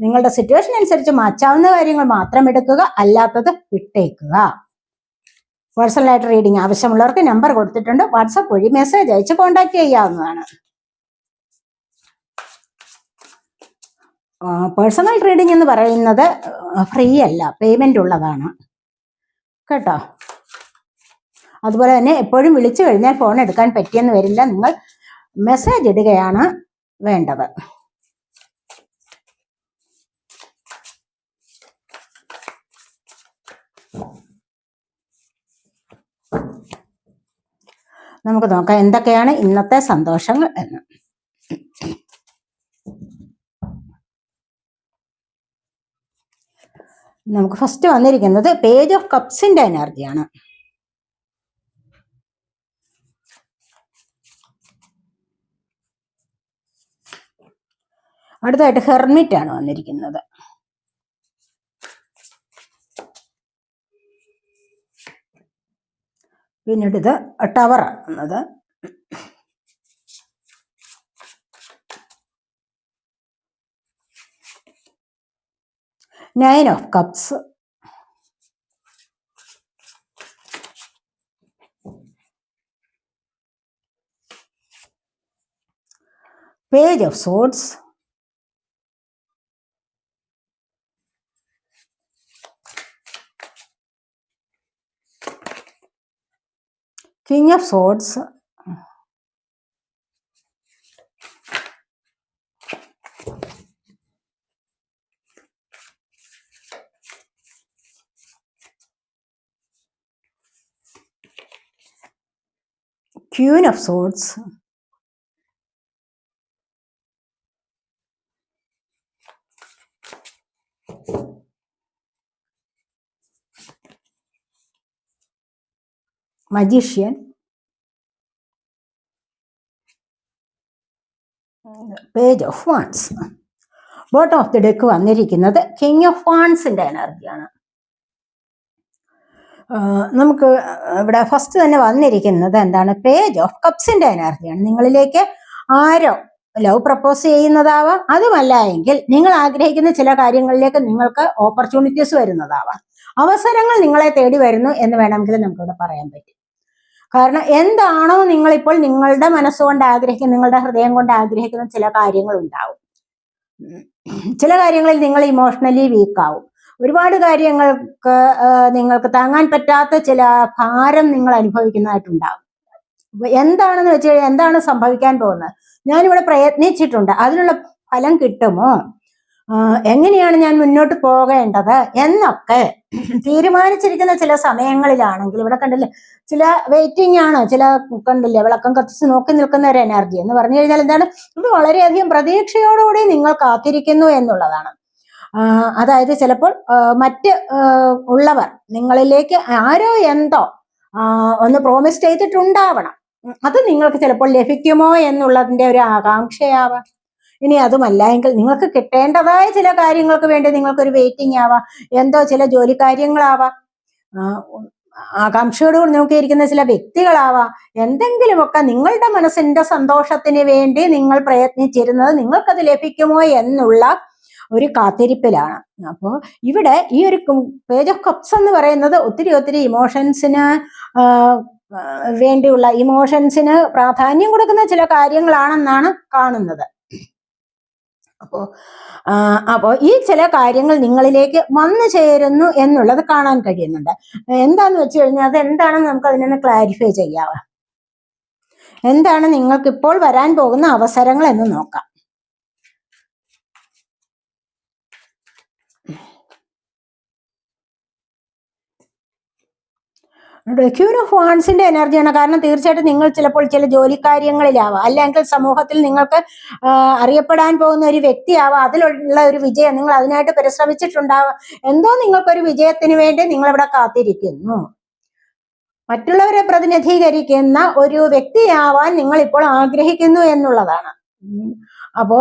നിങ്ങളുടെ സിറ്റുവേഷൻ അനുസരിച്ച് മാറ്റാവുന്ന കാര്യങ്ങൾ മാത്രം എടുക്കുക അല്ലാത്തത് വിട്ടേക്കുക. പേഴ്സണലായിട്ട് റീഡിംഗ് ആവശ്യമുള്ളവർക്ക് നമ്പർ കൊടുത്തിട്ടുണ്ട്. വാട്സപ്പ് വഴി മെസ്സേജ് അയച്ച് കോൺടാക്ട് ചെയ്യാവുന്നതാണ്. പേഴ്സണൽ റീഡിംഗ് എന്ന് പറയുന്നത് ഫ്രീ അല്ല പേയ്മെന്റ് ഉള്ളതാണ്. കേട്ടോ? അതുപോലെ തന്നെ എപ്പോഴും വിളിച്ചു കഴിഞ്ഞാൽ ഫോൺ എടുക്കാൻ പറ്റിയെന്ന് വരില്ല. നിങ്ങൾ മെസ്സേജ് ഇടുകയാണ് വേണ്ടത്. നമുക്ക് നോക്കാം എന്തൊക്കെയാണ് ഇന്നത്തെ സന്തോഷങ്ങൾ എന്ന്. നമുക്ക് ഫസ്റ്റ് വന്നിരിക്കുന്നത് പേജ് ഓഫ് കപ്സിന്റെ എനർജിയാണ് അടുത്തായിട്ട് ഹെർമിറ്റ് ആണ് വന്നിരിക്കുന്നത്. പിന്നീട് ഇത് ടവർ എന്നത് nine of cups page of swords king of swords queen of swords magician. Page of wands bottom of the deck വന്നിരിക്കുന്നത് കിങ് ഓഫ് വാൺസിന്റെ എനർജിയാണ്. നമുക്ക് ഇവിടെ ഫസ്റ്റ് തന്നെ വന്നിരിക്കുന്നത് എന്താണ്? പേജ് ഓഫ് കപ്സിന്റെ എനർജിയാണ്. നിങ്ങളിലേക്ക് ആരോ ലവ് പ്രപ്പോസ് ചെയ്യുന്നതാവാം. അതുമല്ല എങ്കിൽ നിങ്ങൾ ആഗ്രഹിക്കുന്ന ചില കാര്യങ്ങളിലേക്ക് നിങ്ങൾക്ക് ഓപ്പർച്യൂണിറ്റീസ് വരുന്നതാവാം. അവസരങ്ങൾ നിങ്ങളെ തേടി വരുന്നു എന്ന് വേണമെങ്കിൽ നമുക്കിവിടെ പറയാൻ പറ്റും. കാരണം എന്താണോ നിങ്ങളിപ്പോൾ നിങ്ങളുടെ മനസ്സുകൊണ്ട് ആഗ്രഹിക്കുന്ന നിങ്ങളുടെ ഹൃദയം കൊണ്ട് ആഗ്രഹിക്കുന്ന ചില കാര്യങ്ങൾ ഉണ്ടാവും ചില കാര്യങ്ങളിൽ നിങ്ങൾ ഇമോഷണലി വീക്കാവും ഒരുപാട് കാര്യങ്ങൾക്ക് നിങ്ങൾക്ക് താങ്ങാൻ പറ്റാത്ത ചില ഭാരം നിങ്ങൾ അനുഭവിക്കുന്നതായിട്ടുണ്ടാവും. എന്താണെന്ന് വെച്ച് കഴിഞ്ഞാൽ എന്താണ് സംഭവിക്കാൻ പോകുന്നത്? ഞാനിവിടെ പ്രയത്നിച്ചിട്ടുണ്ട്. അതിനുള്ള ഫലം കിട്ടുമോ? എങ്ങനെയാണ് ഞാൻ മുന്നോട്ട് പോകേണ്ടത്? എന്നൊക്കെ തീരുമാനിച്ചിരിക്കുന്ന ചില സമയങ്ങളിലാണെങ്കിൽ ഇവിടെ കണ്ടില്ലേ ചില വെയിറ്റിംഗ് ആണ് ചില കണ്ടില്ലേ വിളക്കം കത്തിച്ച് നോക്കി നിൽക്കുന്ന ഒരു എനർജി എന്ന് പറഞ്ഞു കഴിഞ്ഞാൽ എന്താണ്? ഇത് വളരെയധികം പ്രതീക്ഷയോടുകൂടി നിങ്ങൾ കാത്തിരിക്കുന്നു എന്നുള്ളതാണ്. അതായത് ചിലപ്പോൾ മറ്റ് ഉള്ളവർ നിങ്ങളിലേക്ക് ആരോ എന്തോ ഒന്ന് പ്രോമിസ് ചെയ്തിട്ടുണ്ടാവണം. അത് നിങ്ങൾക്ക് ചിലപ്പോൾ ലഭിക്കുമോ എന്നുള്ളതിന്റെ ഒരു ആകാംക്ഷയാവാം. ഇനി അതുമല്ല എങ്കിൽ നിങ്ങൾക്ക് കിട്ടേണ്ടതായ ചില കാര്യങ്ങൾക്ക് വേണ്ടി നിങ്ങൾക്കൊരു വെയിറ്റിംഗ് ആവാം. എന്തോ ചില ജോലി കാര്യങ്ങളാവാം ആകാംക്ഷയോടുകൂടി നോക്കിയിരിക്കുന്ന ചില വ്യക്തികളാവാം. എന്തെങ്കിലുമൊക്കെ നിങ്ങളുടെ മനസ്സിന്റെ സന്തോഷത്തിന് വേണ്ടി നിങ്ങൾ പ്രയത്നിച്ചിരുന്നത് നിങ്ങൾക്കത് ലഭിക്കുമോ എന്നുള്ള ഒരു കാത്തിരിപ്പിലാണ്. അപ്പോൾ ഇവിടെ ഈ ഒരു പേജ് ഓഫ് കപ്സ് എന്ന് പറയുന്നത് ഒത്തിരി ഒത്തിരി ഇമോഷൻസിന് വേണ്ടിയുള്ള ഇമോഷൻസിന് പ്രാധാന്യം കൊടുക്കുന്ന ചില കാര്യങ്ങളാണെന്നാണ് കാണുന്നത്. അപ്പോ അപ്പോ ഈ ചില കാര്യങ്ങൾ നിങ്ങളിലേക്ക് വന്നു ചേരുന്നു എന്നുള്ളത് കാണാൻ കഴിയുന്നുണ്ട്. എന്താന്ന് വെച്ച് കഴിഞ്ഞാൽ അത് എന്താണെന്ന് നമുക്ക് അതിനൊന്ന് ക്ലാരിഫൈ ചെയ്യാവ. എന്താണ് നിങ്ങൾക്ക് ഇപ്പോൾ വരാൻ പോകുന്ന അവസരങ്ങൾ എന്ന് നോക്കാം. ക്യൂൻ ഓഫ് വാൺസിന്റെ എനർജിയാണ്. കാരണം തീർച്ചയായിട്ടും നിങ്ങൾ ചിലപ്പോൾ ചില ജോലി കാര്യങ്ങളിലാവാം അല്ലെങ്കിൽ സമൂഹത്തിൽ നിങ്ങൾക്ക് അറിയപ്പെടാൻ പോകുന്ന ഒരു വ്യക്തിയാവാം. അതിലുള്ള ഒരു വിജയം നിങ്ങൾ അതിനായിട്ട് പരിശ്രമിച്ചിട്ടുണ്ടാവാം. എന്തോ നിങ്ങൾക്കൊരു വിജയത്തിന് വേണ്ടി നിങ്ങൾ ഇവിടെ കാത്തിരിക്കുന്നു. മറ്റുള്ളവരെ പ്രതിനിധീകരിക്കുന്ന ഒരു വ്യക്തിയാവാൻ നിങ്ങൾ ഇപ്പോൾ ആഗ്രഹിക്കുന്നു എന്നുള്ളതാണ്. അപ്പോ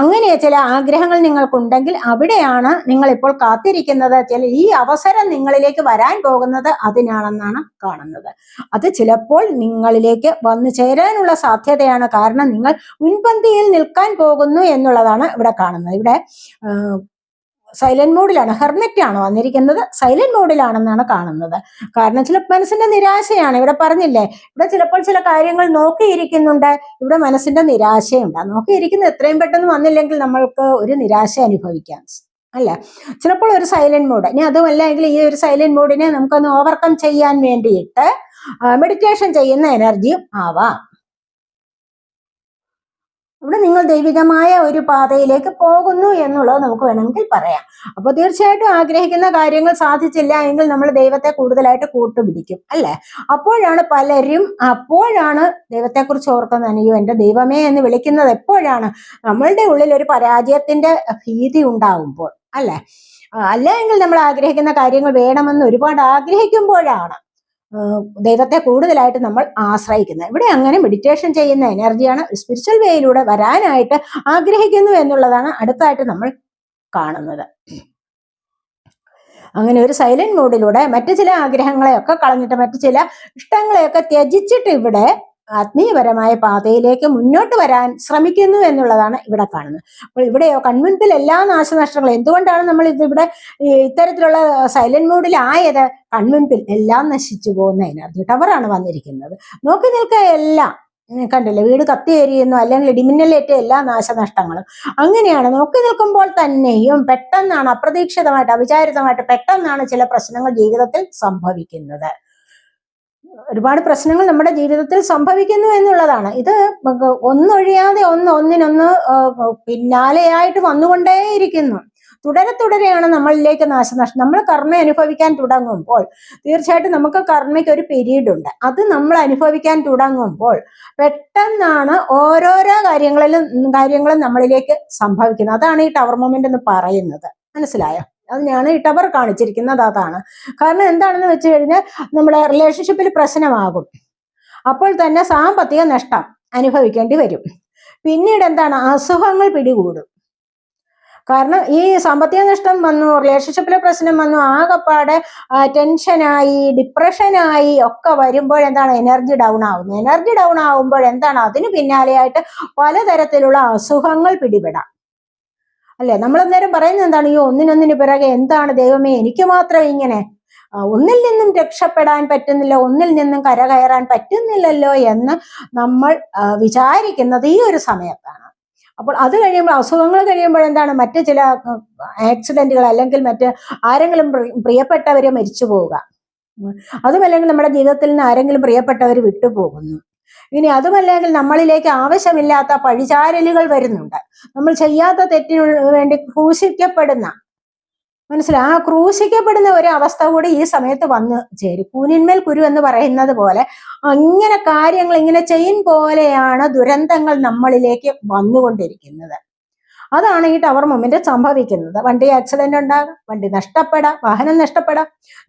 അങ്ങനെ ചില ആഗ്രഹങ്ങൾ നിങ്ങൾക്കുണ്ടെങ്കിൽ അവിടെയാണ് നിങ്ങൾ ഇപ്പോൾ കാത്തിരിക്കുന്നത്. ചില ഈ അവസരം നിങ്ങളിലേക്ക് വരാൻ പോകുന്നത് അതിനാണെന്നാണ് കാണുന്നത്. അത് ചിലപ്പോൾ നിങ്ങളിലേക്ക് വന്നു ചേരാനുള്ള സാധ്യതയാണ്. കാരണം നിങ്ങൾ മുൻപന്തിയിൽ നിൽക്കാൻ പോകുന്നു എന്നുള്ളതാണ് ഇവിടെ കാണുന്നത്. ഇവിടെ സൈലന്റ് മോഡിലാണ്. ഹെർമെറ്റ് ആണ് വന്നിരിക്കുന്നത്. സൈലന്റ് മോഡിലാണെന്നാണ് കാണുന്നത്. കാരണം ചില മനസ്സിന്റെ നിരാശയാണ്. ഇവിടെ പറഞ്ഞില്ലേ ഇവിടെ ചിലപ്പോൾ ചില കാര്യങ്ങൾ നോക്കിയിരിക്കുന്നുണ്ട്. ഇവിടെ മനസ്സിന്റെ നിരാശയുണ്ട്. നോക്കിയിരിക്കുന്നത് എത്രയും പെട്ടെന്ന് വന്നില്ലെങ്കിൽ നമ്മൾക്ക് ഒരു നിരാശ അനുഭവിക്കാം. അല്ല? ചിലപ്പോൾ ഒരു സൈലന്റ് മോഡ്. ഇനി അതുമല്ല എങ്കിൽ ഈ ഒരു സൈലന്റ് മോഡിനെ നമുക്കൊന്ന് ഓവർകം ചെയ്യാൻ വേണ്ടിയിട്ട് മെഡിറ്റേഷൻ ചെയ്യുന്ന എനർജിയും ആവാം. ഇവിടെ നിങ്ങൾ ദൈവികമായ ഒരു പാതയിലേക്ക് പോകുന്നു എന്നുള്ളത് നമുക്ക് വേണമെങ്കിൽ പറയാം. അപ്പൊ തീർച്ചയായിട്ടും ആഗ്രഹിക്കുന്ന കാര്യങ്ങൾ സാധിച്ചില്ല എങ്കിൽ നമ്മൾ ദൈവത്തെ കൂടുതലായിട്ട് കൂട്ടുപിടിക്കും അല്ലെ? അപ്പോഴാണ് പലരും അപ്പോഴാണ് ദൈവത്തെക്കുറിച്ച് ഓർക്കുന്നത് അനിയോ എന്റെ ദൈവമേ എന്ന് വിളിക്കുന്നത് എപ്പോഴാണ്? നമ്മളുടെ ഉള്ളിൽ ഒരു പരാജയത്തിന്റെ ഭീതി ഉണ്ടാകുമ്പോൾ അല്ലെ? അല്ല എങ്കിൽ നമ്മൾ ആഗ്രഹിക്കുന്ന കാര്യങ്ങൾ വേണമെന്ന് ഒരുപാട് ആഗ്രഹിക്കുമ്പോഴാണ്. ദൈവത്തെ കൂടുതലായിട്ട് നമ്മൾ ആശ്രയിക്കുന്നത്. ഇവിടെ അങ്ങനെ മെഡിറ്റേഷൻ ചെയ്യുന്ന എനർജിയാണ് സ്പിരിച്വൽ വേയിലൂടെ വരാനായിട്ട് ആഗ്രഹിക്കുന്നു എന്നുള്ളതാണ് അടുത്തായിട്ട് നമ്മൾ കാണുന്നത്. അങ്ങനെ ഒരു സൈലന്റ് മൂഡിലൂടെ മറ്റു ചില ആഗ്രഹങ്ങളെയൊക്കെ കളഞ്ഞിട്ട് മറ്റു ചില ഇഷ്ടങ്ങളെയൊക്കെ ത്യജിച്ചിട്ട് ഇവിടെ ആത്മീയപരമായ പാതയിലേക്ക് മുന്നോട്ട് വരാൻ ശ്രമിക്കുന്നു എന്നുള്ളതാണ് ഇവിടെ കാണുന്നത്. അപ്പോൾ ഇവിടെയോ കൺമുൻപിൽ എല്ലാ നാശനഷ്ടങ്ങളും എന്തുകൊണ്ടാണ് നമ്മൾ ഇതിവിടെ ഇവിടെ ഇത്തരത്തിലുള്ള സൈലന്റ് മോഡിലായത്? കൺമുൻപിൽ എല്ലാം നശിച്ചു പോകുന്ന എനർജി ടവറാണ് വന്നിരിക്കുന്നത്. നോക്കി നിൽക്കുക എല്ലാം. കണ്ടില്ലേ? വീട് കത്തിയേരിയുന്നു അല്ലെങ്കിൽ ഇടിമിന്നലേറ്റ എല്ലാ നാശനഷ്ടങ്ങളും. അങ്ങനെയാണ് നോക്കി നിൽക്കുമ്പോൾ തന്നെയും പെട്ടെന്നാണ് അപ്രതീക്ഷിതമായിട്ട് അവിചാരിതമായിട്ട് പെട്ടെന്നാണ് ചില പ്രശ്നങ്ങൾ ജീവിതത്തിൽ സംഭവിക്കുന്നത്. ഒരുപാട് പ്രശ്നങ്ങൾ നമ്മുടെ ജീവിതത്തിൽ സംഭവിക്കുന്നു എന്നുള്ളതാണ്. ഇത് ഒന്നൊഴിയാതെ ഒന്ന് ഒന്നിനൊന്ന് പിന്നാലെയായിട്ട് വന്നുകൊണ്ടേയിരിക്കുന്നു. തുടരെ തുടരെയാണ് നമ്മളിലേക്ക് നാശനഷ്ടം നമ്മൾ കർമ്മ അനുഭവിക്കാൻ തുടങ്ങുമ്പോൾ തീർച്ചയായിട്ടും നമുക്ക് കർമ്മയ്ക്ക് ഒരു പീരീഡ് ഉണ്ട്. അത് നമ്മൾ അനുഭവിക്കാൻ തുടങ്ങുമ്പോൾ പെട്ടെന്നാണ് ഓരോരോ കാര്യങ്ങളിലും കാര്യങ്ങളും നമ്മളിലേക്ക് സംഭവിക്കുന്നത്. അതാണ് ഈ ടവർ മൊമെന്റ് എന്ന് പറയുന്നത്. മനസ്സിലായോ? അതിനാണ് ഈ ടവർ കാണിച്ചിരിക്കുന്നത് അതാണ്. കാരണം എന്താണെന്ന് വെച്ച് കഴിഞ്ഞാൽ നമ്മുടെ റിലേഷൻഷിപ്പിൽ പ്രശ്നമാകും. അപ്പോൾ തന്നെ സാമ്പത്തിക നഷ്ടം അനുഭവിക്കേണ്ടി വരും. പിന്നീട് എന്താണ്? അസുഖങ്ങൾ പിടികൂടും. കാരണം ഈ സാമ്പത്തിക നഷ്ടം വന്നു റിലേഷൻഷിപ്പിലെ പ്രശ്നം വന്നു ആകെപ്പാടെ ടെൻഷനായി ഡിപ്രഷനായി ഒക്കെ വരുമ്പോൾ എന്താണ്? എനർജി ഡൗൺ ആവുന്നത് എനർജി ഡൗൺ ആവുമ്പോൾ എന്താണ്? അതിന് പിന്നാലെയായിട്ട് പലതരത്തിലുള്ള അസുഖങ്ങൾ പിടിപെടാം. അല്ലെ? നമ്മൾ അന്നേരം പറയുന്നത് എന്താണ്? ഈ ഒന്നിനൊന്നിന് പിറകെ എന്താണ് ദൈവമേ? എനിക്ക് മാത്രം ഇങ്ങനെ ഒന്നിൽ നിന്നും രക്ഷപ്പെടാൻ പറ്റുന്നില്ല ഒന്നിൽ നിന്നും കരകയറാൻ പറ്റുന്നില്ലല്ലോ എന്ന് നമ്മൾ വിചാരിക്കുന്നത് ഈ ഒരു സമയത്താണ്. അപ്പോൾ അത് കഴിയുമ്പോൾ അസുഖങ്ങൾ കഴിയുമ്പോൾ എന്താണ്? മറ്റ് ചില ആക്സിഡന്റുകൾ അല്ലെങ്കിൽ മറ്റ് ആരെങ്കിലും പ്രി- പ്രിയപ്പെട്ടവരെ മരിച്ചു പോവുക. അതുമല്ലെങ്കിൽ നമ്മുടെ ജീവിതത്തിൽ നിന്ന് ആരെങ്കിലും പ്രിയപ്പെട്ടവർ വിട്ടുപോകുന്നു. ഇനി അതുമല്ലെങ്കിൽ നമ്മളിലേക്ക് ആവശ്യമില്ലാത്ത പഴിചാരലുകൾ വരുന്നുണ്ട്. നമ്മൾ ചെയ്യാത്ത തെറ്റിനു വേണ്ടി ക്രൂശിക്കപ്പെടുന്ന മനസ്സിലാ? ആ ക്രൂശിക്കപ്പെടുന്ന ഒരു അവസ്ഥ കൂടി ഈ സമയത്ത് വന്ന് ചേരും. കൂനിന്മേൽ കുരു എന്ന് പറയുന്നത് പോലെ അങ്ങനെ കാര്യങ്ങൾ ഇങ്ങനെ ചെയിൻ പോലെയാണ് ദുരന്തങ്ങൾ നമ്മളിലേക്ക് വന്നുകൊണ്ടിരിക്കുന്നത്. അതാണ് ഈ ടവർ മൊമെന്റ് സംഭവിക്കുന്നത്. വണ്ടി ആക്സിഡന്റ് ഉണ്ടാകാം വണ്ടി നഷ്ടപ്പെടാം വാഹനം നഷ്ടപ്പെടാം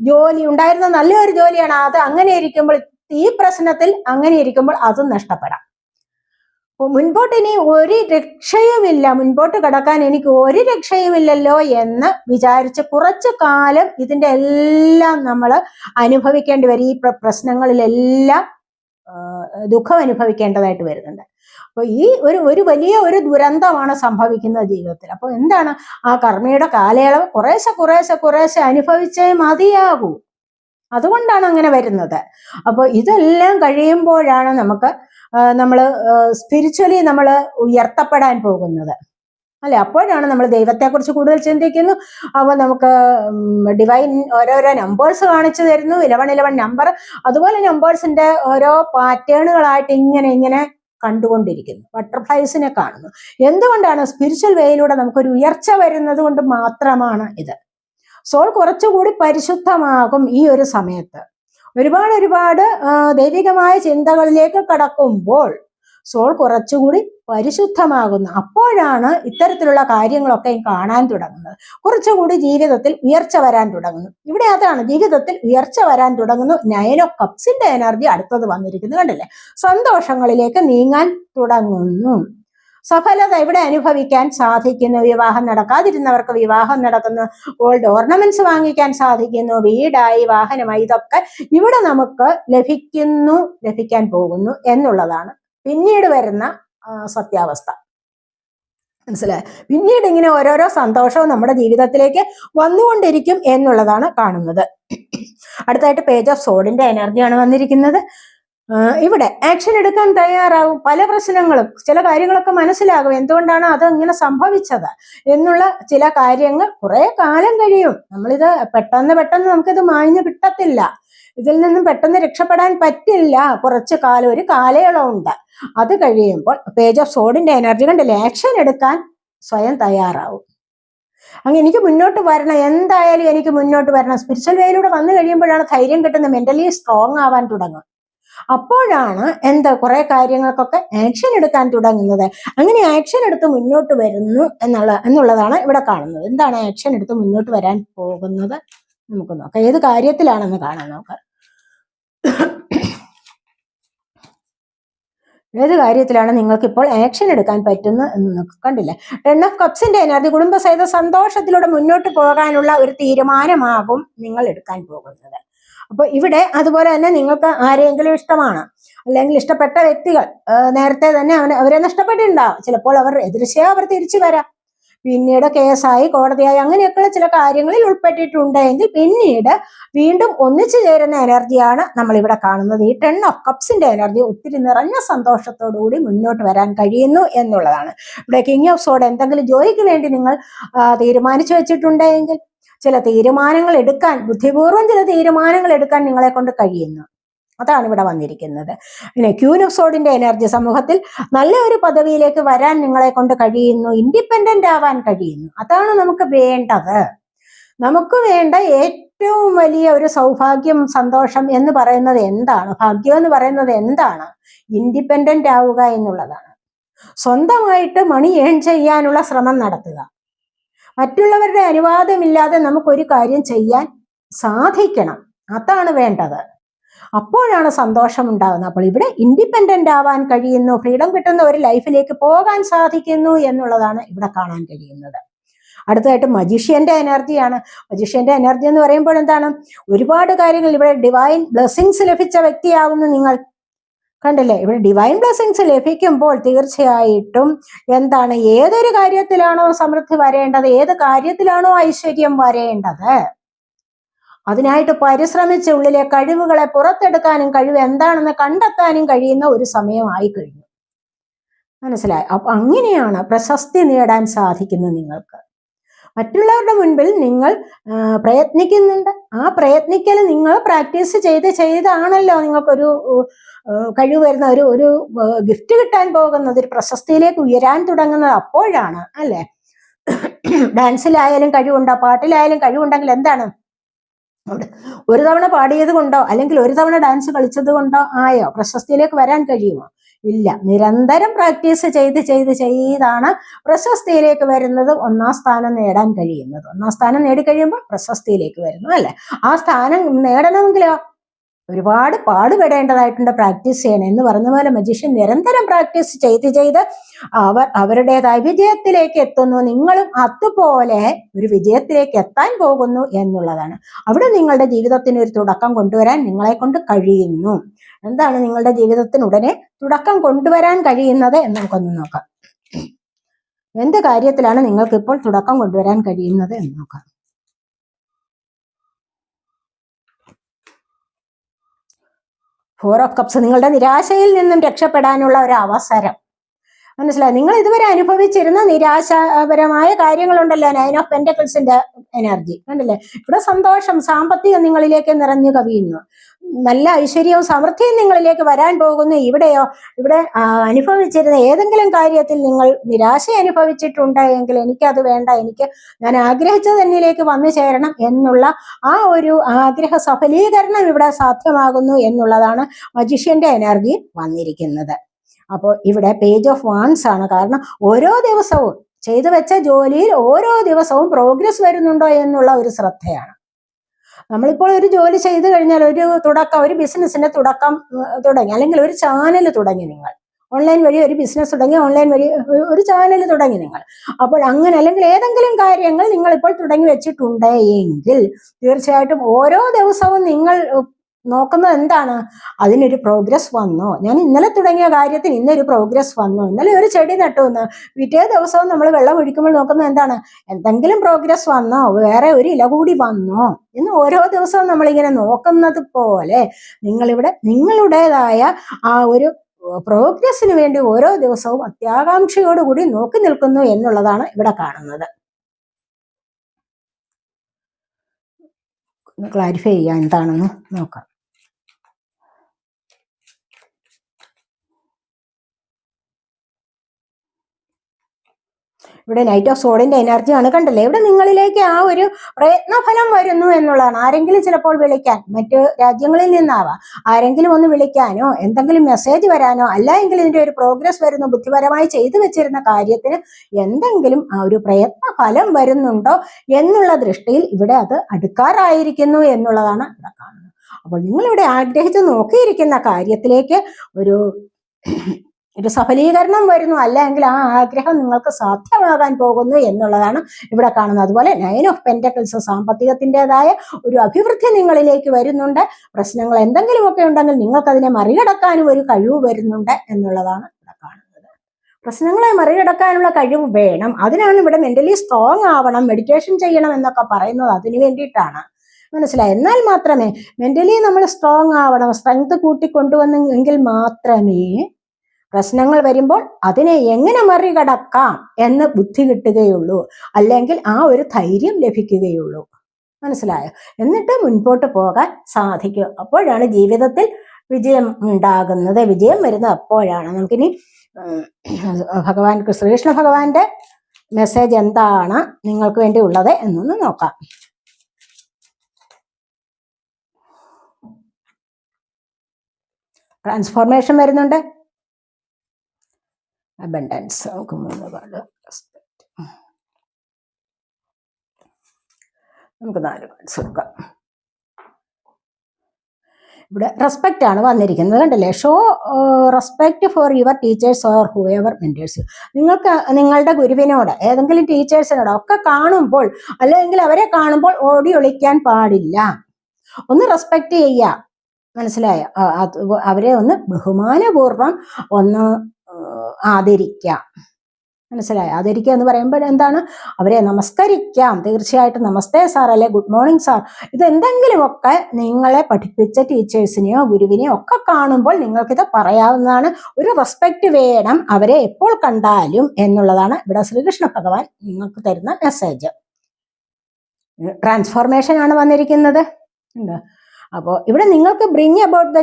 ജോലി ഉണ്ടായിരുന്ന നല്ലൊരു ജോലിയാണ് അത്. അങ്ങനെ ഇരിക്കുമ്പോൾ ഈ പ്രശ്നത്തിൽ അങ്ങനെ ഇരിക്കുമ്പോൾ അതും നഷ്ടപ്പെടാം. മുൻപോട്ട് ഇനി ഒരു രക്ഷയുമില്ല. മുൻപോട്ട് കടക്കാൻ എനിക്ക് ഒരു രക്ഷയുമില്ലല്ലോ എന്ന് വിചാരിച്ച് കുറച്ചു കാലം ഇതിന്റെ എല്ലാം നമ്മൾ അനുഭവിക്കേണ്ടി വരും. ഈ പ്രശ്നങ്ങളിലെല്ലാം ദുഃഖം അനുഭവിക്കേണ്ടതായിട്ട് വരുന്നുണ്ട്. അപ്പൊ ഈ ഒരു ഒരു വലിയ ഒരു ദുരന്തമാണ് സംഭവിക്കുന്നത് ജീവിതത്തിൽ. അപ്പോൾ എന്താണ്? ആ കർമ്മയുടെ കാലയളവ് കുറേശ്ശെ കുറേശ്ശെ കുറേശ്ശെ അനുഭവിച്ചേ മതിയാകൂ. അതുകൊണ്ടാണ് അങ്ങനെ വരുന്നത്. അപ്പോൾ ഇതെല്ലാം കഴിയുമ്പോഴാണ് നമുക്ക് നമ്മൾ സ്പിരിച്വലി നമ്മൾ ഉയർത്തപ്പെടാൻ പോകുന്നത്. അല്ലെ? അപ്പോഴാണ് നമ്മൾ ദൈവത്തെക്കുറിച്ച് കൂടുതൽ ചിന്തിക്കുന്നു. അപ്പോൾ നമുക്ക് ഡിവൈൻ ഓരോരോ നമ്പേഴ്സ് കാണിച്ചു തരുന്നു. ഇലവൺ ഇലവൺ നമ്പർ അതുപോലെ നമ്പേഴ്സിന്റെ ഓരോ പാറ്റേണുകളായിട്ട് ഇങ്ങനെ ഇങ്ങനെ കണ്ടുകൊണ്ടിരിക്കുന്നു. ബട്ടർഫ്ലൈസിനെ കാണുന്നു. എന്തുകൊണ്ടാണ് സ്പിരിച്വൽ വേയിലൂടെ നമുക്കൊരു ഉയർച്ച വരുന്നത് കൊണ്ട് മാത്രമാണ് ഇത്? സോൾ കുറച്ചുകൂടി പരിശുദ്ധമാകും ഈ ഒരു സമയത്ത്. ഒരുപാട് ഒരുപാട് ദൈവികമായ ചിന്തകളിലേക്ക് കടക്കുമ്പോൾ സോൾ കുറച്ചുകൂടി പരിശുദ്ധമാകുന്നു. അപ്പോഴാണ് ഇത്തരത്തിലുള്ള കാര്യങ്ങളൊക്കെ കാണാൻ തുടങ്ങുന്നത്. കുറച്ചുകൂടി ജീവിതത്തിൽ ഉയർച്ച വരാൻ തുടങ്ങുന്നു. ഇവിടെ അതാണ് ജീവിതത്തിൽ ഉയർച്ച വരാൻ തുടങ്ങുന്നു. നയൻ ഓഫ് കപ്സിന്റെ എനർജി അടുത്തത് വന്നിരിക്കുന്നു. കണ്ടില്ലേ? സന്തോഷങ്ങളിലേക്ക് നീങ്ങാൻ തുടങ്ങുന്നു. സഫലത എവിടെ അനുഭവിക്കാൻ സാധിക്കുന്നു. വിവാഹം നടക്കാതിരുന്നവർക്ക് വിവാഹം നടക്കുന്നു. ഓൾഡ് ഓർണമെന്റ്സ് വാങ്ങിക്കാൻ സാധിക്കുന്നു. വീടായി വാഹനമായി ഇതൊക്കെ ഇവിടെ നമുക്ക് ലഭിക്കുന്നു ലഭിക്കാൻ പോകുന്നു എന്നുള്ളതാണ്. പിന്നീട് വരുന്ന സത്യാവസ്ഥ. മനസ്സിലായി? പിന്നീട് ഇങ്ങനെ ഓരോരോ സന്തോഷവും നമ്മുടെ ജീവിതത്തിലേക്ക് വന്നുകൊണ്ടിരിക്കും എന്നുള്ളതാണ് കാണുന്നത്. അടുത്തായിട്ട് പേജ് ഓഫ് സോഡിന്റെ എനർജിയാണ് വന്നിരിക്കുന്നത്. ഇവിടെ ആക്ഷൻ എടുക്കാൻ തയ്യാറാവും. പല പ്രശ്നങ്ങളും ചില കാര്യങ്ങളൊക്കെ മനസ്സിലാകും. എന്തുകൊണ്ടാണ് അത് ഇങ്ങനെ സംഭവിച്ചത് എന്നുള്ള ചില കാര്യങ്ങൾ കുറെ കാലം കഴിയും. നമ്മളിത് പെട്ടെന്ന് പെട്ടെന്ന് നമുക്കിത് മാഞ്ഞു കിട്ടത്തില്ല. ഇതിൽ നിന്നും പെട്ടെന്ന് രക്ഷപ്പെടാൻ പറ്റില്ല. കുറച്ച് കാലം ഒരു കാലയളവുണ്ട്. അത് കഴിയുമ്പോൾ പേജ് ഓഫ് സോഡിന്റെ എനർജി കണ്ടില്ലേ? ആക്ഷൻ എടുക്കാൻ സ്വയം തയ്യാറാവും. അങ്ങനെ എനിക്ക് മുന്നോട്ട് വരണം. എന്തായാലും എനിക്ക് മുന്നോട്ട് വരണം. സ്പിരിച്വൽ വേയിലൂടെ വന്നു കഴിയുമ്പോഴാണ് ധൈര്യം കിട്ടുന്നത്. മെന്റലി സ്ട്രോങ് ആവാൻ തുടങ്ങും അപ്പോഴാണ് എന്താ കുറെ കാര്യങ്ങൾക്കൊക്കെ ആക്ഷൻ എടുക്കാൻ തുടങ്ങുന്നത്. അങ്ങനെ ആക്ഷൻ എടുത്ത് മുന്നോട്ട് വരുന്നു എന്നുള്ള എന്നുള്ളതാണ് ഇവിടെ കാണുന്നത്. എന്താണ് ആക്ഷൻ എടുത്ത് മുന്നോട്ട് വരാൻ പോകുന്നത്? നമുക്ക് നോക്കാം. ഏത് കാര്യത്തിലാണെന്ന് കാണാം നോക്കാം. ഏത് കാര്യത്തിലാണ് നിങ്ങൾക്ക് ഇപ്പോൾ ആക്ഷൻ എടുക്കാൻ പറ്റുന്ന എന്ന് കണ്ടില്ലേ? ടെൻ ഓഫ് കപ്സിന്റെ എനർജി കുടുംബസഹിത സന്തോഷത്തിലൂടെ മുന്നോട്ട് പോകാനുള്ള ഒരു തീരുമാനമാകും നിങ്ങൾ എടുക്കാൻ പോകുന്നത്. അപ്പൊ ഇവിടെ അതുപോലെ തന്നെ നിങ്ങൾക്ക് ആരെങ്കിലും ഇഷ്ടമാണ് അല്ലെങ്കിൽ ഇഷ്ടപ്പെട്ട വ്യക്തികൾ നേരത്തെ തന്നെ അവന് അവരെ നഷ്ടപ്പെട്ടിട്ടുണ്ടാവും. ചിലപ്പോൾ അവർ എതിർച്ചയോ അവർ തിരിച്ചു വരാം. പിന്നീട് കേസായി കോടതിയായി അങ്ങനെയൊക്കെയുള്ള ചില കാര്യങ്ങളിൽ ഉൾപ്പെട്ടിട്ടുണ്ടെങ്കിൽ പിന്നീട് വീണ്ടും ഒന്നിച്ചു ചേരുന്ന എനർജിയാണ് നമ്മൾ ഇവിടെ കാണുന്നത്. ഈ ടെൻ ഓഫ് കപ്സിന്റെ എനർജി ഒത്തിരി നിറഞ്ഞ സന്തോഷത്തോടുകൂടി മുന്നോട്ട് വരാൻ കഴിയുന്നു എന്നുള്ളതാണ്. ഇവിടെ കിങ് ഓഫ് സോഡ് എന്തെങ്കിലും ജോലിക്ക് വേണ്ടി നിങ്ങൾ തീരുമാനിച്ചു വെച്ചിട്ടുണ്ടെങ്കിൽ ചില തീരുമാനങ്ങൾ എടുക്കാൻ ബുദ്ധിപൂർവം ചില തീരുമാനങ്ങൾ എടുക്കാൻ നിങ്ങളെ കൊണ്ട് കഴിയുന്നു. അതാണ് ഇവിടെ വന്നിരിക്കുന്നത്. പിന്നെ ക്യൂനോസോഡിന്റെ എനർജി സമൂഹത്തിൽ നല്ല ഒരു പദവിയിലേക്ക് വരാൻ നിങ്ങളെ കൊണ്ട് കഴിയുന്നു ഇൻഡിപെൻഡന്റ് ആവാൻ കഴിയുന്നു. അതാണ് നമുക്ക് വേണ്ടത്. നമുക്ക് വേണ്ട ഏറ്റവും വലിയ ഒരു സൗഭാഗ്യം സന്തോഷം എന്ന് പറയുന്നത് എന്താണ്? ഭാഗ്യം എന്ന് പറയുന്നത് എന്താണ്? ഇൻഡിപെൻഡന്റ് ആവുക എന്നുള്ളതാണ്. സ്വന്തമായിട്ട് മണി ഏൺ ചെയ്യാനുള്ള ശ്രമം നടത്തുക. മറ്റുള്ളവരുടെ അനുവാദമില്ലാതെ നമുക്കൊരു കാര്യം ചെയ്യാൻ സാധിക്കണം. അതാണ് വേണ്ടത്. അപ്പോഴാണ് സന്തോഷം ഉണ്ടാകുന്നത്. അപ്പോൾ ഇവിടെ ഇൻഡിപെൻഡന്റ് ആവാൻ കഴിയുന്നു ഫ്രീഡം കിട്ടുന്ന ഒരു ലൈഫിലേക്ക് പോകാൻ സാധിക്കുന്നു എന്നുള്ളതാണ് ഇവിടെ കാണാൻ കഴിയുന്നത്. അടുത്തതായിട്ട് മജീഷ്യന്റെ എനർജിയാണ് മജീഷ്യന്റെ എനർജി എന്ന് പറയുമ്പോൾ എന്താണ്? ഒരുപാട് കാര്യങ്ങൾ ഇവിടെ ഡിവൈൻ ബ്ലെസ്സിങ്സ് ലഭിച്ച വ്യക്തിയാകുന്നു നിങ്ങൾ. കണ്ടില്ലേ? ഇവിടെ ഡിവൈൻ ബ്ലെസ്സിങ്സ് ലഭിക്കുമ്പോൾ തീർച്ചയായിട്ടും എന്താണ് ഏതൊരു കാര്യത്തിലാണോ സമൃദ്ധി വരേണ്ടത് ഏത് കാര്യത്തിലാണോ ഐശ്വര്യം വരേണ്ടത് അതിനായിട്ട് പരിശ്രമിച്ച ഉള്ളിലെ കഴിവുകളെ പുറത്തെടുക്കാനും കഴിവ് എന്താണെന്ന് കണ്ടെത്താനും കഴിയുന്ന ഒരു സമയമായി കഴിഞ്ഞു. മനസ്സിലായി? അപ്പൊ അങ്ങനെയാണ് പ്രശസ്തി നേടാൻ സാധിക്കുന്നത് നിങ്ങൾക്ക്. മറ്റുള്ളവരുടെ മുൻപിൽ നിങ്ങൾ പ്രയത്നിക്കുന്നുണ്ട്. ആ പ്രയത്നിക്കൽ നിങ്ങൾ പ്രാക്ടീസ് ചെയ്ത് ചെയ്താണല്ലോ നിങ്ങൾക്കൊരു കഴിവ് വരുന്ന ഒരു ഒരു ഗിഫ്റ്റ് കിട്ടാൻ പോകുന്നത് ഒരു പ്രശസ്തിയിലേക്ക് ഉയരാൻ തുടങ്ങുന്നത് അപ്പോഴാണ് അല്ലെ? ഡാൻസിലായാലും കഴിവുണ്ടോ? പാട്ടിലായാലും കഴിവുണ്ടെങ്കിൽ എന്താണ്? ഒരു തവണ പാടിയത് കൊണ്ടോ അല്ലെങ്കിൽ ഒരു തവണ ഡാൻസ് കളിച്ചത് കൊണ്ടോ ആയോ? പ്രശസ്തിയിലേക്ക് വരാൻ കഴിയുമോ? ഇല്ല. നിരന്തരം പ്രാക്ടീസ് ചെയ്ത് ചെയ്ത് ചെയ്താണ് പ്രശസ്തിയിലേക്ക് വരുന്നത് ഒന്നാം സ്ഥാനം നേടാൻ കഴിയുന്നത്. ഒന്നാം സ്ഥാനം നേടിക്കഴിയുമ്പോൾ പ്രശസ്തിയിലേക്ക് വരുന്നു അല്ലെ? ആ സ്ഥാനം നേടണമെങ്കിലോ? ഒരുപാട് പാടുപെടേണ്ടതായിട്ടുണ്ട് പ്രാക്ടീസ് ചെയ്യണം. എന്ന് പറഞ്ഞ പോലെ മജീഷ്യൻ നിരന്തരം പ്രാക്ടീസ് ചെയ്ത് ചെയ്ത് അവർ അവരുടേതായ വിജയത്തിലേക്ക് എത്തുന്നു. നിങ്ങളും അതുപോലെ ഒരു വിജയത്തിലേക്ക് എത്താൻ പോകുന്നു എന്നുള്ളതാണ്. അവിടെ നിങ്ങളുടെ ജീവിതത്തിന് ഒരു തുടക്കം കൊണ്ടുവരാൻ നിങ്ങളെ കൊണ്ട് കഴിയുന്നു. എന്താണ് നിങ്ങളുടെ ജീവിതത്തിന് ഉടനെ തുടക്കം കൊണ്ടുവരാൻ കഴിയുന്നത് എന്ന് നമുക്കൊന്ന് നോക്കാം. എന്ത് കാര്യത്തിലാണ് നിങ്ങൾക്ക് ഇപ്പോൾ തുടക്കം കൊണ്ടുവരാൻ കഴിയുന്നത് എന്ന് നോക്കാം. ഫോർ ഓഫ് കപ്സ് നിങ്ങളുടെ നിരാശയിൽ നിന്നും രക്ഷപ്പെടാനുള്ള ഒരു അവസരം. മനസ്സിലായി? നിങ്ങൾ ഇതുവരെ അനുഭവിച്ചിരുന്ന നിരാശാപരമായ കാര്യങ്ങളുണ്ടല്ലോ നയൻ ഓഫ് പെന്റക്കിൾസിന്റെ എനർജി കണ്ടില്ലേ? ഇവിടെ സന്തോഷം സാമ്പത്തികം നിങ്ങളിലേക്ക് നിറഞ്ഞു കവിയുന്നു. നല്ല ഐശ്വര്യവും സമൃദ്ധിയും നിങ്ങളിലേക്ക് വരാൻ പോകുന്നു. ഇവിടെയോ ഇവിടെ അനുഭവിച്ചിരുന്ന ഏതെങ്കിലും കാര്യത്തിൽ നിങ്ങൾ നിരാശ അനുഭവിച്ചിട്ടുണ്ട് എങ്കിൽ എനിക്കത് വേണ്ട എനിക്ക് ഞാൻ ആഗ്രഹിച്ചത് എന്നിലേക്ക് വന്നു ചേരണം എന്നുള്ള ആ ഒരു ആഗ്രഹ സഫലീകരണം ഇവിടെ സാധ്യമാകുന്നു എന്നുള്ളതാണ് മജിഷ്യന്റെ എനർജി വന്നിരിക്കുന്നത്. അപ്പോൾ ഇവിടെ പേജ് ഓഫ് വാൺസ് ആണ്. കാരണം ഓരോ ദിവസവും ചെയ്തു വെച്ച ജോലിയിൽ ഓരോ ദിവസവും പ്രോഗ്രസ് വരുന്നുണ്ടോ എന്നുള്ള ഒരു ശ്രദ്ധയാണ്. നമ്മളിപ്പോൾ ഒരു ജോലി ചെയ്തു കഴിഞ്ഞാൽ ഒരു തുടക്കം ഒരു ബിസിനസ്സിന്റെ തുടക്കം തുടങ്ങി. അല്ലെങ്കിൽ ഒരു ചാനൽ തുടങ്ങി നിങ്ങൾ. ഓൺലൈൻ വഴി ഒരു ബിസിനസ് തുടങ്ങി ഓൺലൈൻ വഴി ഒരു- ചാനൽ തുടങ്ങി നിങ്ങൾ. അപ്പോൾ അങ്ങനെ അല്ലെങ്കിൽ ഏതെങ്കിലും കാര്യങ്ങൾ നിങ്ങൾ ഇപ്പോൾ തുടങ്ങി വെച്ചിട്ടുണ്ട് എങ്കിൽ തീർച്ചയായിട്ടും ഓരോ ദിവസവും നിങ്ങൾ നോക്കുന്നത് എന്താണ്? അതിനൊരു പ്രോഗ്രസ് വന്നോ? ഞാൻ ഇന്നലെ തുടങ്ങിയ കാര്യത്തിന് ഇന്നൊരു പ്രോഗ്രസ് വന്നോ? ഇന്നലെ ഒരു ചെടി നട്ടു എന്ന്. പിറ്റേ ദിവസവും നമ്മൾ വെള്ളം ഒഴിക്കുമ്പോൾ നോക്കുന്നത് എന്താണ്? എന്തെങ്കിലും പ്രോഗ്രസ് വന്നോ? വേറെ ഒരു ഇല കൂടി വന്നോ? എന്ന് ഓരോ ദിവസവും നമ്മളിങ്ങനെ നോക്കുന്നത് പോലെ നിങ്ങളിവിടെ നിങ്ങളുടേതായ ആ ഒരു പ്രോഗ്രസ്സിന് വേണ്ടി ഓരോ ദിവസവും അത്യാകാംക്ഷയോടുകൂടി നോക്കി നിൽക്കുന്നു എന്നുള്ളതാണ് ഇവിടെ കാണുന്നത്. ക്ലാരിഫൈ ചെയ്യാൻ എന്താണെന്ന് നോക്കാം. ഇവിടെ നൈറ്റ് ഓഫ് സോഡിന്റെ എനർജിയാണ് കണ്ടല്ലേ? ഇവിടെ നിങ്ങളിലേക്ക് ആ ഒരു പ്രയത്നഫലം വരുന്നു എന്നുള്ളതാണ്. ആരെങ്കിലും ചിലപ്പോൾ വിളിക്കാൻ മറ്റു രാജ്യങ്ങളിൽ നിന്നാവാം. ആരെങ്കിലും ഒന്ന് വിളിക്കാനോ എന്തെങ്കിലും മെസ്സേജ് വരാനോ അല്ല എങ്കിൽ ഇതിന്റെ ഒരു പ്രോഗ്രസ് വരുന്നു ബുദ്ധിപരമായി ചെയ്തു വെച്ചിരുന്ന കാര്യത്തിന് എന്തെങ്കിലും ആ ഒരു പ്രയത്ന ഫലം വരുന്നുണ്ടോ എന്നുള്ള ദൃഷ്ടിയിൽ ഇവിടെ അത് അടുക്കാറായിരിക്കുന്നു എന്നുള്ളതാണ് ഇവിടെ കാണുന്നത്. അപ്പോൾ നിങ്ങളിവിടെ ആഗ്രഹിച്ച് നോക്കിയിരിക്കുന്ന കാര്യത്തിലേക്ക് ഒരു ഒരു സഫലീകരണം വരുന്നു. അല്ലെങ്കിൽ ആ ആഗ്രഹം നിങ്ങൾക്ക് സാധ്യമാകാൻ പോകുന്നു എന്നുള്ളതാണ് ഇവിടെ കാണുന്നത്. അതുപോലെ നയൻ ഓഫ് പെന്റക്കിൾസ് സാമ്പത്തികത്തിന്റെതായ ഒരു അഭിവൃദ്ധി നിങ്ങളിലേക്ക് വരുന്നുണ്ട്. പ്രശ്നങ്ങൾ എന്തെങ്കിലുമൊക്കെ ഉണ്ടെങ്കിൽ നിങ്ങൾക്കതിനെ മറികടക്കാനും ഒരു കഴിവ് വരുന്നുണ്ട് എന്നുള്ളതാണ് ഇവിടെ കാണുന്നത്. പ്രശ്നങ്ങളെ മറികടക്കാനുള്ള കഴിവ് വേണം. അതിനാണ് ഇവിടെ മെന്റലി സ്ട്രോങ് ആവണം മെഡിറ്റേഷൻ ചെയ്യണം എന്നൊക്കെ പറയുന്നത് അതിനു വേണ്ടിയിട്ടാണ്. മനസ്സിലായി? എന്നാൽ മാത്രമേ മെന്റലി നമ്മൾ സ്ട്രോങ് ആവണം സ്ട്രെങ്ത് കൂട്ടിക്കൊണ്ടുവന്നെങ്കിൽ മാത്രമേ പ്രശ്നങ്ങൾ വരുമ്പോൾ അതിനെ എങ്ങനെ മറികടക്കാം എന്ന് ബുദ്ധി കിട്ടുകയുള്ളൂ. അല്ലെങ്കിൽ ആ ഒരു ധൈര്യം ലഭിക്കുകയുള്ളൂ. മനസ്സിലായോ? എന്നിട്ട് മുൻപോട്ട് പോകാൻ സാധിക്കും. അപ്പോഴാണ് ജീവിതത്തിൽ വിജയം ഉണ്ടാകുന്നത്. വിജയം വരുന്നത് അപ്പോഴാണ്. നമുക്കിനി ഭഗവാൻ ശ്രീകൃഷ്ണ ഭഗവാന്റെ മെസ്സേജ് എന്താണ്? നിങ്ങൾക്ക് വേണ്ടി ഉള്ളത് എന്നൊന്ന് നോക്കാം. ട്രാൻസ്ഫോർമേഷൻ വരുന്നുണ്ട്. അബൻഡൻസ് നമുക്ക് മൂന്ന് റെസ്പെക്റ്റ് നമുക്ക് നാല് പാട്സ് കൊടുക്കാം ഇവിടെ റെസ്പെക്റ്റ് ആണ് വന്നിരിക്കുന്നത്. കണ്ടല്ലേ? Show respect for your teachers or whoever mentors നിങ്ങൾക്ക് നിങ്ങളുടെ ഗുരുവിനോട് ഏതെങ്കിലും ടീച്ചേഴ്സിനോട് ഒക്കെ കാണുമ്പോൾ അല്ലെങ്കിൽ അവരെ കാണുമ്പോൾ ഓടി ഒളിക്കാൻ പാടില്ല. ഒന്ന് റെസ്പെക്റ്റ് ചെയ്യുക. മനസ്സിലായ? അവരെ ഒന്ന് ബഹുമാനപൂർവം ഒന്ന് ആദരിക്കാം. മനസ്സിലായോ? ആദരിക്കുക എന്ന് പറയുമ്പോൾ എന്താണ്? അവരെ നമസ്കരിക്കാം. തീർച്ചയായിട്ടും നമസ്തേ സാർ അല്ലെ ഗുഡ് മോർണിംഗ് സാർ. ഇത് എന്തെങ്കിലുമൊക്കെ നിങ്ങളെ പഠിപ്പിച്ച ടീച്ചേഴ്സിനെയോ ഗുരുവിനെയോ ഒക്കെ കാണുമ്പോൾ നിങ്ങൾക്കിത് പറയാവുന്നതാണ്. ഒരു റെസ്പെക്റ്റ് വേണം അവരെ എപ്പോൾ കണ്ടാലും എന്നുള്ളതാണ് ഇവിടെ ശ്രീകൃഷ്ണ ഭഗവാൻ നിങ്ങൾക്ക് തരുന്ന മെസ്സേജ്. ട്രാൻസ്ഫോർമേഷൻ ആണ് വന്നിരിക്കുന്നത്. ഉണ്ട്? അപ്പോൾ ഇവിടെ നിങ്ങൾക്ക് bring about the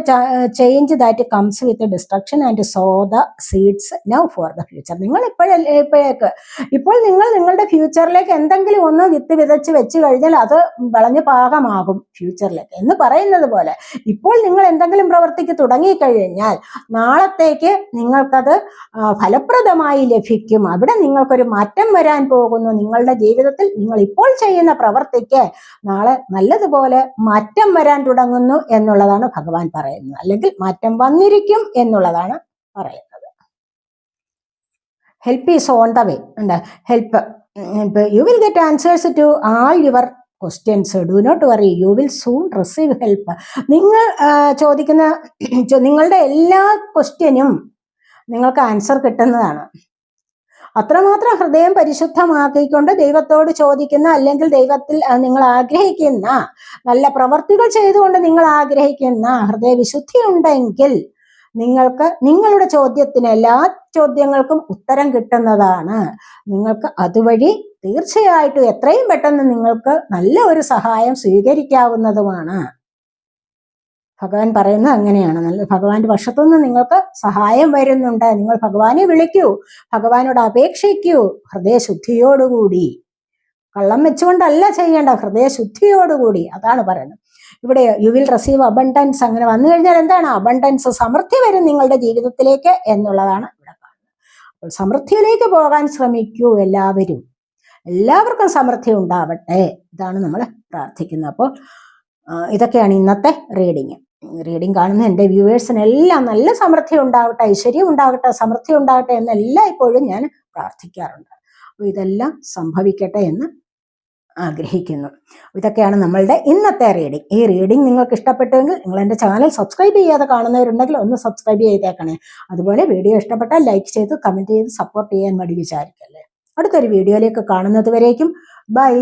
change that comes with destruction and sow the seeds now for the future നിങ്ങൾ ഇപ്പോഴല്ലേ ഇപ്പോഴേക്ക്. ഇപ്പോൾ നിങ്ങൾ നിങ്ങളുടെ ഫ്യൂച്ചറിലേക്ക് എന്തെങ്കിലും ഒന്ന് വിത്ത് വിതച്ച് വെച്ച് കഴിഞ്ഞാൽ അത് വളഞ്ഞ് പാകമാകും ഫ്യൂച്ചറിലേക്ക് എന്ന് പറയുന്നത് പോലെ ഇപ്പോൾ നിങ്ങൾ എന്തെങ്കിലും പ്രവർത്തിക്ക് തുടങ്ങിക്കഴിഞ്ഞാൽ നാളത്തേക്ക് നിങ്ങൾക്കത് ഫലപ്രദമായി ലഭിക്കും. അവിടെ നിങ്ങൾക്കൊരു മാറ്റം വരാൻ പോകുന്നു. നിങ്ങളുടെ ജീവിതത്തിൽ നിങ്ങൾ ഇപ്പോൾ ചെയ്യുന്ന പ്രവർത്തിക്ക് നാളെ നല്ലതുപോലെ മാറ്റം വരാൻ തുടങ്ങുന്നു എന്നുള്ളതാണ് ഭഗവാൻ പറയുന്നത്. അല്ലെങ്കിൽ മാറ്റം വന്നിരിക്കും എന്നുള്ളതാണ് പറയുന്നത്. Help is on the way ഉണ്ട്. Help you will get answers to all your questions do not worry you will soon receive help നിങ്ങൾ ചോദിക്കുന്ന നിങ്ങളുടെ എല്ലാ ക്വസ്റ്റ്യനും നിങ്ങൾക്ക് ആൻസർ കിട്ടുന്നതാണ്. അത്രമാത്രം ഹൃദയം പരിശുദ്ധമാക്കിക്കൊണ്ട് ദൈവത്തോട് ചോദിക്കുന്ന അല്ലെങ്കിൽ ദൈവത്തിൽ നിങ്ങൾ ആഗ്രഹിക്കുന്ന നല്ല പ്രവർത്തികൾ ചെയ്തുകൊണ്ട് നിങ്ങൾ ആഗ്രഹിക്കുന്ന ഹൃദയവിശുദ്ധി ഉണ്ടെങ്കിൽ നിങ്ങൾക്ക് നിങ്ങളുടെ ചോദ്യത്തിന് എല്ലാ ചോദ്യങ്ങൾക്കും ഉത്തരം കിട്ടുന്നതാണ്. നിങ്ങൾക്ക് അതുവഴി തീർച്ചയായിട്ടും എത്രയും പെട്ടെന്ന് നിങ്ങൾക്ക് നല്ല ഒരു സഹായം സ്വീകരിക്കാവുന്നതുമാണ്. ഭഗവാൻ പറയുന്നത് അങ്ങനെയാണ്. നല്ല ഭഗവാന്റെ വശത്തുനിന്ന് നിങ്ങൾക്ക് സഹായം വരുന്നുണ്ട്. നിങ്ങൾ ഭഗവാനെ വിളിക്കൂ. ഭഗവാനോട് അപേക്ഷിക്കൂ. ഹൃദയശുദ്ധിയോടുകൂടി. കള്ളം വെച്ചുകൊണ്ടല്ല ചെയ്യേണ്ട. ഹൃദയശുദ്ധിയോടുകൂടി. അതാണ് പറയുന്നത്. ഇവിടെ യു വിൽ റിസീവ് അബണ്ടൻസ് അങ്ങനെ വന്നു കഴിഞ്ഞാൽ എന്താണ്? അബണ്ടൻസ് സമൃദ്ധി വരും നിങ്ങളുടെ ജീവിതത്തിലേക്ക് എന്നുള്ളതാണ് ഇവിടെ കാണുന്നത്. അപ്പോൾ സമൃദ്ധിയിലേക്ക് പോകാൻ ശ്രമിക്കൂ എല്ലാവരും. എല്ലാവർക്കും സമൃദ്ധി ഉണ്ടാവട്ടെ. ഇതാണ് നമ്മൾ പ്രാർത്ഥിക്കുന്നത്. അപ്പോൾ ഇതൊക്കെയാണ് ഇന്നത്തെ റീഡിങ് റീഡിങ് കാണുന്ന എന്റെ വ്യൂവേഴ്സിനെല്ലാം നല്ല സമൃദ്ധി ഉണ്ടാവട്ടെ ഐശ്വര്യം ഉണ്ടാകട്ടെ സമൃദ്ധി ഉണ്ടാകട്ടെ എന്നെല്ലാം ഇപ്പോഴും ഞാൻ പ്രാർത്ഥിക്കാറുണ്ട്. അപ്പോൾ ഇതെല്ലാം സംഭവിക്കട്ടെ എന്ന് ആഗ്രഹിക്കുന്നു. ഇതൊക്കെയാണ് നമ്മളുടെ ഇന്നത്തെ റീഡിംഗ് ഈ റീഡിംഗ് നിങ്ങൾക്ക് ഇഷ്ടപ്പെട്ടുവെങ്കിൽ നിങ്ങൾ എന്റെ ചാനൽ സബ്സ്ക്രൈബ് ചെയ്യാതെ കാണുന്നവരുണ്ടെങ്കിൽ ഒന്ന് സബ്സ്ക്രൈബ് ചെയ്തേക്കണേ. അതുപോലെ വീഡിയോ ഇഷ്ടപ്പെട്ടാൽ ലൈക്ക് ചെയ്ത് കമന്റ് ചെയ്ത് സപ്പോർട്ട് ചെയ്യാൻ മടി വിചാരിക്കല്ലേ. അടുത്തൊരു വീഡിയോയിലേക്ക് കാണുന്നത് വരേക്കും. ബൈ